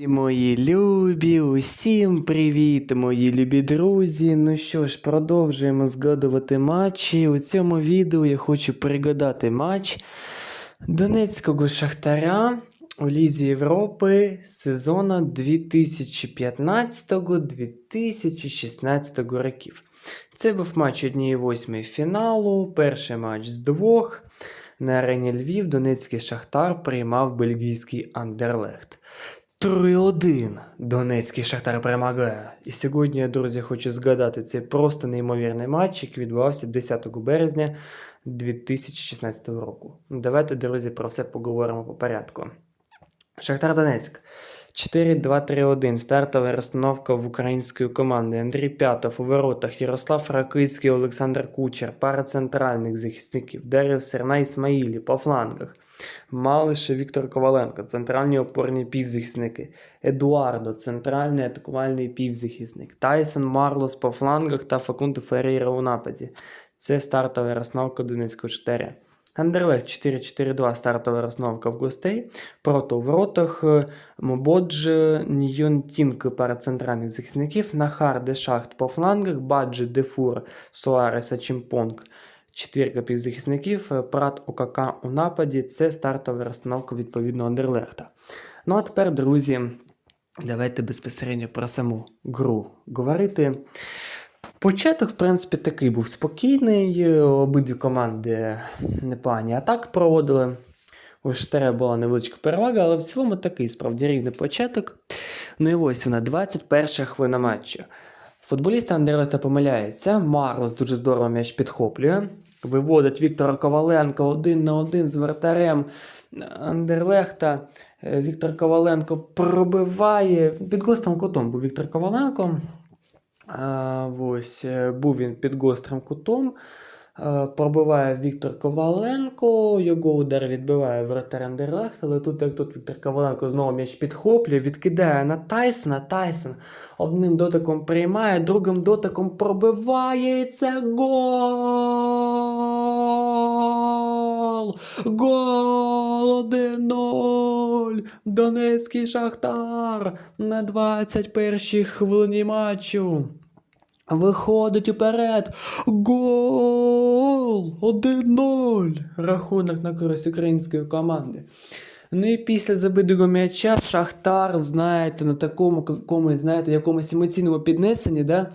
І Мої любі, усім привіт, мої любі друзі. Ну що ж, продовжуємо згадувати матчі. У цьому відео я хочу пригадати матч Донецького Шахтаря у Лізі Європи сезону 2015-2016 років. Це був матч 1-8 фіналу, перший матч з двох. На арені Львів Донецький Шахтар приймав бельгійський Андерлехт. 3-1 Донецький Шахтар перемагає. І сьогодні, я, друзі, хочу згадати цей просто неймовірний матч, який відбувався 10 березня 2016 року. Давайте, друзі, про все поговоримо по порядку. Шахтар Донецьк. 4-2-3-1. Стартова розстановка в української команди. Андрій П'ятов у воротах, Ярослав Ракицький, Олександр Кучер, пара центральних захисників, Дар'я Серна Ісмаїлі по флангах. Малише Віктор Коваленко, центральні опорні півзахисники. Едуардо, центральний атакувальний півзахисник. Тайсон Марлос по флангах та Факунту Феррейра у нападі. Це стартова розстановка Донецького 4. Андерлех 4-4-2 стартова розстановка в гостей. Проти у воротах е, Мободж, Ньйонтінк пара центральних захисників, Нахар де Шахт по флангах, Баджі, Дефур, Суареса, Чимпонг. Четвірка півзахисників, е, Прат ОКК у нападі. Це стартова розстановка відповідно Андерлехта. Ну а тепер, друзі, давайте безпосередньо про саму гру говорити. Початок, в принципі, такий був спокійний. е, Обидві команди непогані атак проводили. У Штаря була невеличка перевага, але в цілому такий справді рівний початок. Ну і ось вона, 21 хвилина матчу. Футболісти Андерлехта помиляється. Марлос дуже здорово м'яч підхоплює. Виводить Віктора Коваленко один на один з вратарем Андерлехта. Е, Віктор Коваленко пробиває під гострим кутом був Віктор Коваленко. Ось, е, був він під гострим кутом. Е, Пробиває Віктор Коваленко, його удар відбиває вратар Андерлехт, але тут, як тут Віктор Коваленко знову м'яч підхоплює, відкидає на Тайсона. Тайсон одним дотиком приймає, другим дотиком пробиває. І це гол! Гол 1-0! Донецький Шахтар на 21-й хвилині матчу. Виходить уперед. Гол! 1-0. Рахунок на користь української команди. Ну і після забитого м'яча Шахтар, знаєте, на такому якомусь, знаєте, якомусь емоційному піднесенні, да,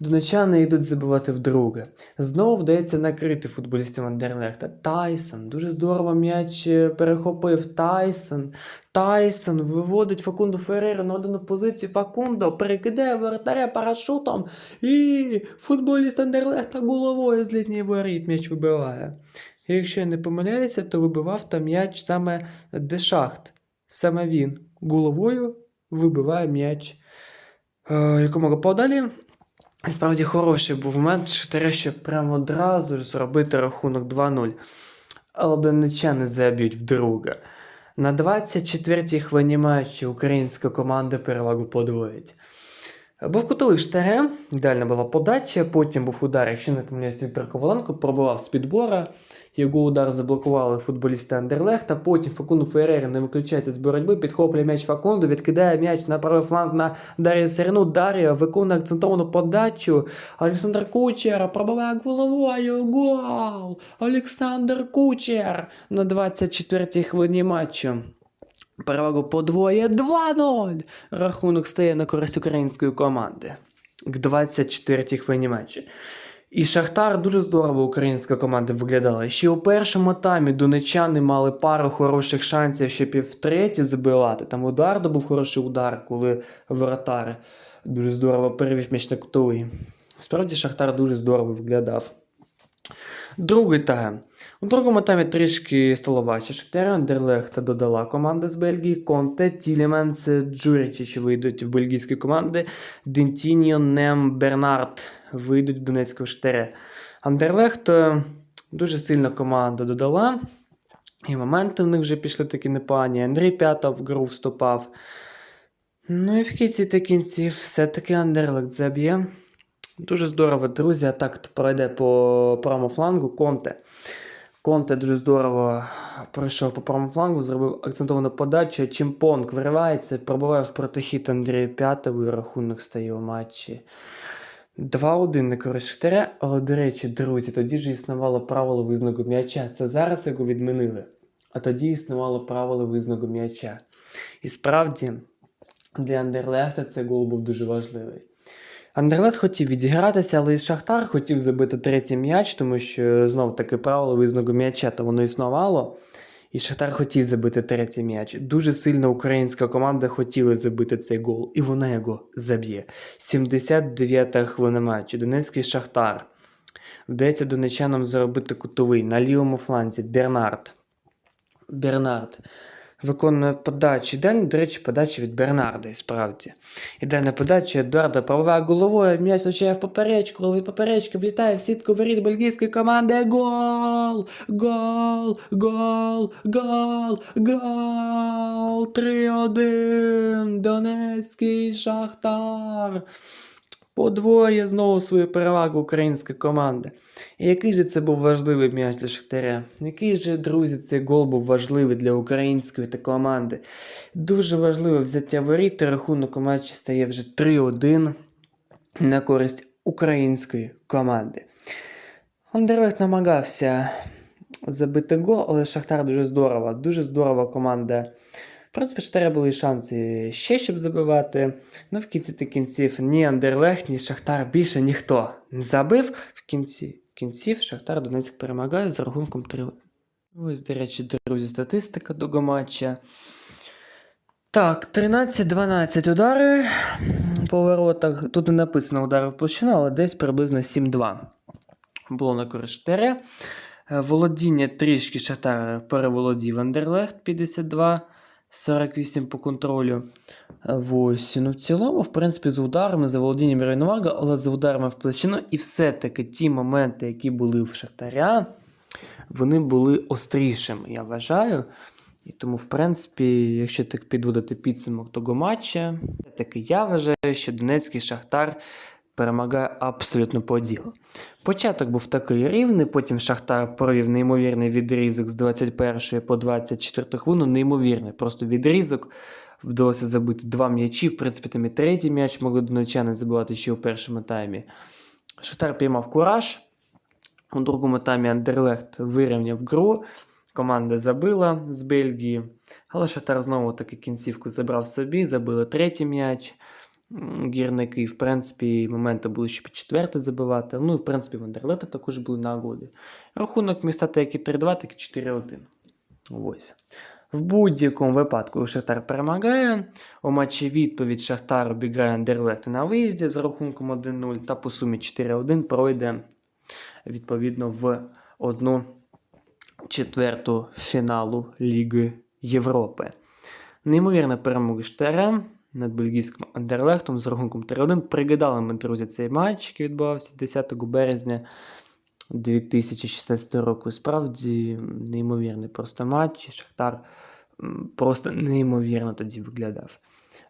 донечани йдуть забивати вдруге. Знову вдається накрити футболістів Андерлехта. Тайсон, дуже здорово м'яч е, перехопив Тайсон. Тайсон виводить Факунду Феррейра на одну позицію. Факундо перекидає воротаря парашутом. І футболіст Андерлехта головою з літньої воріт м'яч вибиває. І якщо я не помиляюся, то вибивав там м'яч саме Дешахт. Саме він головою вибиває м'яч е, якомога подалі. Справді хороший був момент Шахтаря, щоб прямо одразу зробити рахунок 2-0. Але донечани заб'ють вдруге. На 24-й хвилині матчі українська команда перевагу подвоїть. Був кутовий штарем, ідеальна була подача, потім був удар, якщо не помиляюсь, Віктор Коваленко пробивав з підбора. Його удар заблокували футболісти Андерлехта. Потім Факунду Феррейра не виключається з боротьби, підхоплює м'яч Факунду, відкидає м'яч на правий фланг на Дар'я Серну. Дар'я виконує акцентовану подачу. Олександр Кучер пробиває головою. Гол! Олександр Кучер на 24-й хвилині матчу. Перевагу подвоє 2-0. Рахунок стає на користь української команди. К 24-й хвилині матчу. І Шахтар дуже здорово українська команда виглядала. Ще у першому таймі донечани мали пару хороших шансів, щоб і втретє забивати. Там удар був хороший удар, коли воротар дуже здорово перевів м'яч на кутовий. Справді Шахтар дуже здорово виглядав. Другий тайм. У другому таймі трішки стало важче. Шахтаря Андерлехта додала команда з Бельгії. Конте, Тіліменс, Джурічич вийдуть в бельгійські команди. Дентіньо, Нем, Бернард вийдуть в Донецького Шахтаря. Андерлехт е, дуже сильно команда додала. І моменти в них вже пішли такі непогані. Андрій П'ятов в гру вступав. Ну і в кінці та кінців все-таки Андерлехт заб'є. Дуже здорово, друзі. Атак пройде по правому флангу Конте. Конте дуже здорово пройшов по правому флангу, зробив акцентовану подачу. Чимпонг виривається, пробиває в протихід Андрія П'ятого і рахунок стає у матчі. 2-1 на користь Шахтаря, але, до речі, друзі, тоді ж існувало правило визнаку м'яча. Це зараз його відмінили. А тоді існувало правило визнаку м'яча. І справді, для Андерлехта цей гол був дуже важливий. Андерлет хотів відігратися, але і Шахтар хотів забити третій м'яч, тому що знов таки правило визнаку м'яча, то воно існувало. І Шахтар хотів забити третій м'яч. Дуже сильно українська команда хотіла забити цей гол, і вона його заб'є. 79-та хвилина матчу. Донецький Шахтар. Вдається донечанам заробити кутовий на лівому фланзі Бернард. Бернард виконує подачу. Ідеальна, до речі, подача від Бернарда, і справді. Ідеальна подача Едуарда пробиває головою, м'яч влучає в поперечку, від поперечки влітає в сітку воріт бельгійської команди. Гол! Гол! Гол! Гол! Гол! 3-1! Донецький Шахтар! Подвоє знову свою перевагу українська команда. І який же це був важливий м'яч для Шахтаря? Який же, друзі, цей гол був важливий для української та команди? Дуже важливе взяття воріт, та рахунок у матчі стає вже 3-1 на користь української команди. Андерлехт намагався забити гол, але Шахтар дуже здорово. Дуже здорова команда. В принципі, Шахтаря були шанси ще щоб забивати. Ну, в кінці та кінців ні Андерлехт, ні Шахтар більше ніхто не забив. В кінці кінців Шахтар Донецьк перемагає з рахунком 3-1. Ось, до речі, друзі, статистика того матча. Так, 13-12 удари по воротах. Тут не написано удари в площину, але десь приблизно 7-2. Було на користь Е, Володіння трішки Шахтар переволодів Андерлехт 52. 48 по контролю. Ось. Ну, в цілому, в принципі, з ударами, за володінням Рейнувага, але з ударами в площину. І все-таки ті моменти, які були в Шахтаря, вони були острішими, я вважаю. І тому, в принципі, якщо так підводити підсумок того матча, таки я вважаю, що Донецький Шахтар перемагає абсолютно по ділу. Початок був такий рівний, потім Шахтар провів неймовірний відрізок з 21 по 24 хвилину. Неймовірний просто відрізок. Вдалося забити два м'ячі. В принципі, там і третій м'яч могли донечани забивати ще у першому таймі. Шахтар піймав кураж. У другому таймі Андерлехт вирівняв гру. Команда забила з Бельгії. Але Шахтар знову таки кінцівку забрав собі, забили третій м'яч. Гірники, в принципі, моменти були, щоб четвертий забивати. Ну в принципі в Андерлета також були нагоди. Рахунок міста як і 3-2, так і 4-1. Ось. В будь-якому випадку Шахтар перемагає. У матчі відповідь Шахтар обіграє Андерлехт на виїзді з рахунком 1-0 та по сумі 4-1 пройде відповідно в одну четверту фіналу Ліги Європи. Неймовірна перемога Штаря над бельгійським Андерлехтом з рахунком 3-1. Пригадали ми, друзі, цей матч, який відбувався 10 березня 2016 року. Справді неймовірний просто матч. Шахтар просто неймовірно тоді виглядав.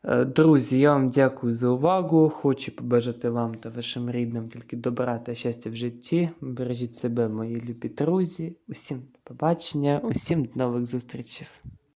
Е, Друзі, я вам дякую за увагу. Хочу побажати вам та вашим рідним тільки добра та щастя в житті. Бережіть себе, мої любі друзі. Усім побачення, усім до нових зустрічей.